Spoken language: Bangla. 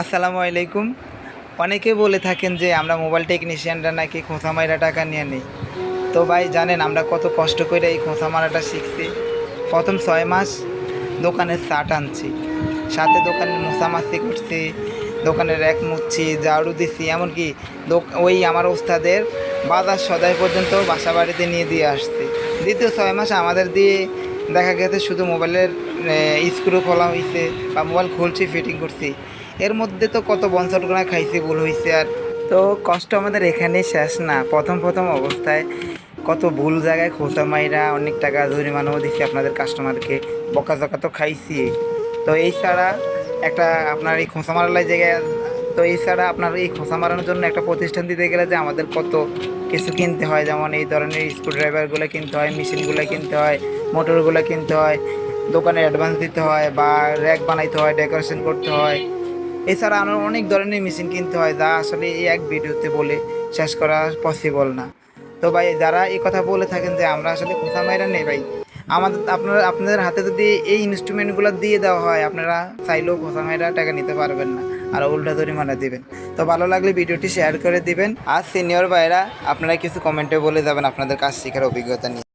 আসসালামু আলাইকুম। অনেকে বলে থাকেন যে আমরা মোবাইল টেকনিশিয়ানরা নাকি খোঁচা মাইরা টাকা নিয়ে নিই। তো ভাই জানেন আমরা কত কষ্ট করে এই খোঁচা মারাটা শিখছি। প্রথম ছয় মাস দোকানের চাট আনছি, সাথে দোকানে মশামাছি করছি, দোকানের র্যাক মুছছি, ঝাড়ু দিচ্ছি এমনকি ওই আমার ওস্তাদের বাজার সদাই পর্যন্ত বাসা বাড়িতে নিয়ে দিয়ে আসছি। দ্বিতীয় ছয় মাস আমাদের দিয়ে দেখা গেছে শুধু মোবাইলের স্ক্রু খোলা হয়েছে বা মোবাইল খুলছি ফিটিং করছি। এর মধ্যে তো কত বঞ্চটনা খাইছি ভুল হয়েছে আর। তো কষ্ট আমাদের এখানে শেষ না। প্রথম প্রথম অবস্থায় কত ভুল জায়গায় খোঁচা মাইরা অনেক টাকা জরিমানাও দিচ্ছি আপনাদের কাস্টমারকে। বকা জকা তো খাইছি। তো এই ছাড়া একটা আপনার এই খোঁচা মারার জায়গায় তো এই ছাড়া আপনার এই খোঁচা মারানোর জন্য একটা প্রতিষ্ঠান দিতে গেলে যে আমাদের কত কিছু কিনতে হয়। যেমন এই ধরনের স্ক্রুড্রাইভারগুলো কিনতে হয়, মেশিনগুলো কিনতে হয়, মোটরগুলো কিনতে হয় দোকানে অ্যাডভান্স দিতে হয় বা র্যাক বানাইতে হয় ডেকোরেশন করতে হয়। এছাড়া আরও অনেক ধরনের মেশিন কিনতে হয় যা আসলে এই এক ভিডিওতে বলে শেষ করা পসিবল না। তো ভাই, যারা এই কথা বলে থাকেন যে আমরা আসলে কোথা মাইরা নেই ভাই, আমাদের আপনারা, আপনাদের হাতে যদি এই ইনস্ট্রুমেন্টগুলো দিয়ে দেওয়া হয়, আপনারা চাইলেও কোথা মাইরা টাকা নিতে পারবেন না, আর উল্টা জরিমানা দিবেন। তো ভালো লাগলে ভিডিওটি শেয়ার করে দিবেন, আর সিনিয়র ভাইরা আপনারা কিছু কমেন্টে বলে যাবেন আপনাদের কাজ শেখার অভিজ্ঞতা নিয়ে।